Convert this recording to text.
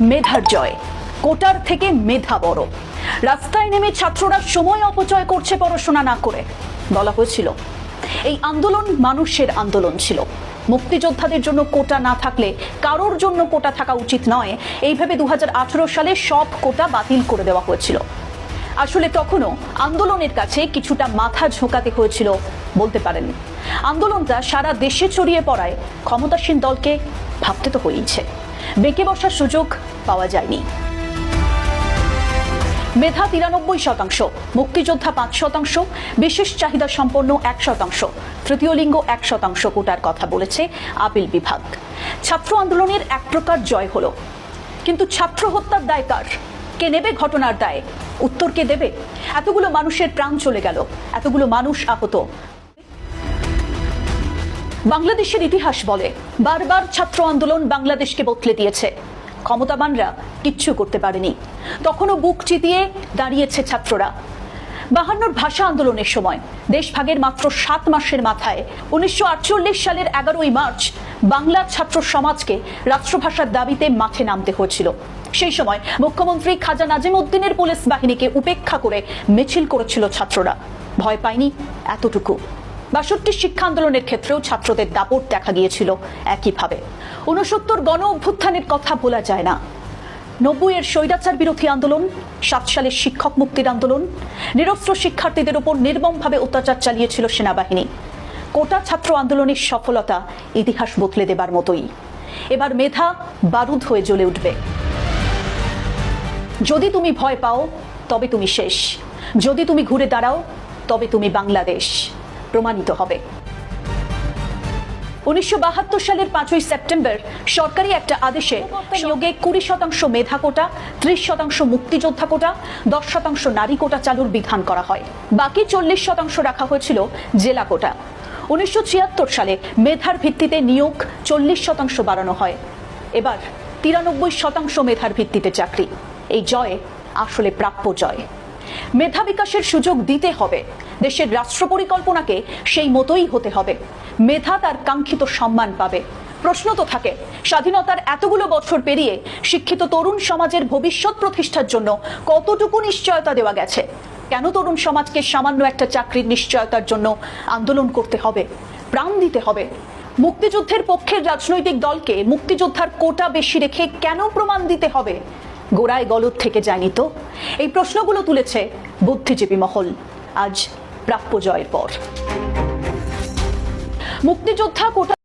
মেধার জয়। কোটার থেকে মেধা বড়। রাস্তায় নেমে ছাত্ররা সময় অপচয় করছে পড়াশোনা না করে। বলা হয়েছিল, এই আন্দোলন মানুষের আন্দোলন ছিল। মুক্তিযোদ্ধাদের জন্য কোটা না থাকলে কারোর জন্য কোটা থাকা উচিত নয়। এইভাবে দু হাজার আঠেরো সালে সব কোটা বাতিল করে দেওয়া হয়েছিল। আসলে তখনও আন্দোলনের কাছে কিছুটা মাথা ঝোঁকাতে হয়েছিল বলতে পারেন আন্দোলনটা সারা দেশে ছড়িয়ে পড়ায় ক্ষমতাসীন দলকে ভাবতে তো হয়েইছে। বেঁকে বসার সুযোগ পাওয়া যায়নি। মেধা তিরানব্বই শতাংশ, মুক্তিযোদ্ধা পাঁচ শতাংশ, বিশেষ চাহিদা সম্পন্ন এক শতাংশ, তৃতীয় লিঙ্গ এক শতাংশ কোটার কথা বলেছে আপিল বিভাগ। ছাত্র আন্দোলনের এক প্রকার জয় হলো। কিন্তু ছাত্র হত্যার দায় কার? কে নেবে ঘটনার দায়? উত্তর কে দেবে? এতগুলো মানুষের প্রাণ চলে গেল, এতগুলো মানুষ আহত বাংলাদেশের ইতিহাস বলে, বারবার ছাত্র আন্দোলন বাংলাদেশকে বদলে দিয়েছে। ক্ষমতাবানরা কিচ্ছু করতে পারেনি। তখনও বুক চিতিয়ে দাঁড়িয়েছে ছাত্ররা। বাহান্নর ভাষা আন্দোলনের সময়, দেশভাগের মাত্র সাত মাসের মাথায়, উনিশশো সালের এগারোই মার্চ, বাংলা ছাত্র সমাজকে রাষ্ট্রভাষার দাবিতে মাঠে নামতে হয়েছিল। সেই সময় মুখ্যমন্ত্রী খাজা নাজিম উদ্দিনের পুলিশ বাহিনীকে উপেক্ষা করে মিছিল করেছিল ছাত্ররা। ভয় পায়নি এতটুকু। বাষট্টি শিক্ষা আন্দোলনের ক্ষেত্রেও ছাত্রদের দাপট দেখা গিয়েছিল একইভাবে। উনসত্তর গণ অভ্যুত্থানের কথা বলা যায় না। নব্বইয়ের স্বৈরাচার বিরোধী আন্দোলন, সাত সালের শিক্ষক মুক্তির আন্দোলন, নিরস্ত্র শিক্ষার্থীদের উপর নির্মমভাবে অত্যাচার চালিয়েছিল সেনাবাহিনী। কোটা ছাত্র আন্দোলনের সফলতা ইতিহাস বদলে দেবার মতোই। এবার মেধা বারুদ হয়ে জ্বলে উঠবে। যদি তুমি ভয় পাও, তবে তুমি শেষ। যদি তুমি ঘুরে দাঁড়াও, তবে তুমি বাংলাদেশ। প্রমাণিত হবে। উনিশশো বাহাত্তর সালের পাঁচই সেপ্টেম্বর সরকারি একটা আদেশে নিয়োগে কুড়ি শতাংশ মেধা কোটা, ত্রিশ শতাংশ মুক্তিযোদ্ধা কোটা, দশ শতাংশ নারী কোটা চালুর বিধান করা হয়। বাকি চল্লিশ শতাংশ রাখা হয়েছিল জেলা কোটা। উনিশশো ছিয়াত্তর সালে মেধার ভিত্তিতে নিয়োগ চল্লিশ শতাংশ বাড়ানো হয়। এবার তিরানব্বই শতাংশ মেধার ভিত্তিতে চাকরি। এই জয় আসলে প্রাপ্য জয়। মেধা বিকাশের সুযোগ দিতে হবে। দেশের রাষ্ট্র পরিকল্পনাকে সেই মতোই হতে হবে। মেধা তার কাঙ্ক্ষিত সম্মান পাবে। প্রশ্ন তো থাকে, স্বাধীনতার এতগুলো বছর পেরিয়ে শিক্ষিত তরুণ সমাজের ভবিষ্যৎ প্রতিষ্ঠার জন্য কতটুকু নিশ্চয়তা দেওয়া গেছে? কেন তরুণ সমাজকে সামান্য একটা চাকরির নিশ্চয়তার জন্য আন্দোলন করতে হবে, প্রাণ দিতে হবে? মুক্তিযুদ্ধের পক্ষের রাজনৈতিক দলকে মুক্তিযোদ্ধার কোটা বেশি রেখে কেন প্রমাণ দিতে হবে? গোড়ায় গলত থেকে যায়নি তো এই প্রশ্নগুলো তুলেছে বুদ্ধিজীবী মহল। আজ প্রাপ্য জয়ের পর। মুক্তিযোদ্ধা কোটা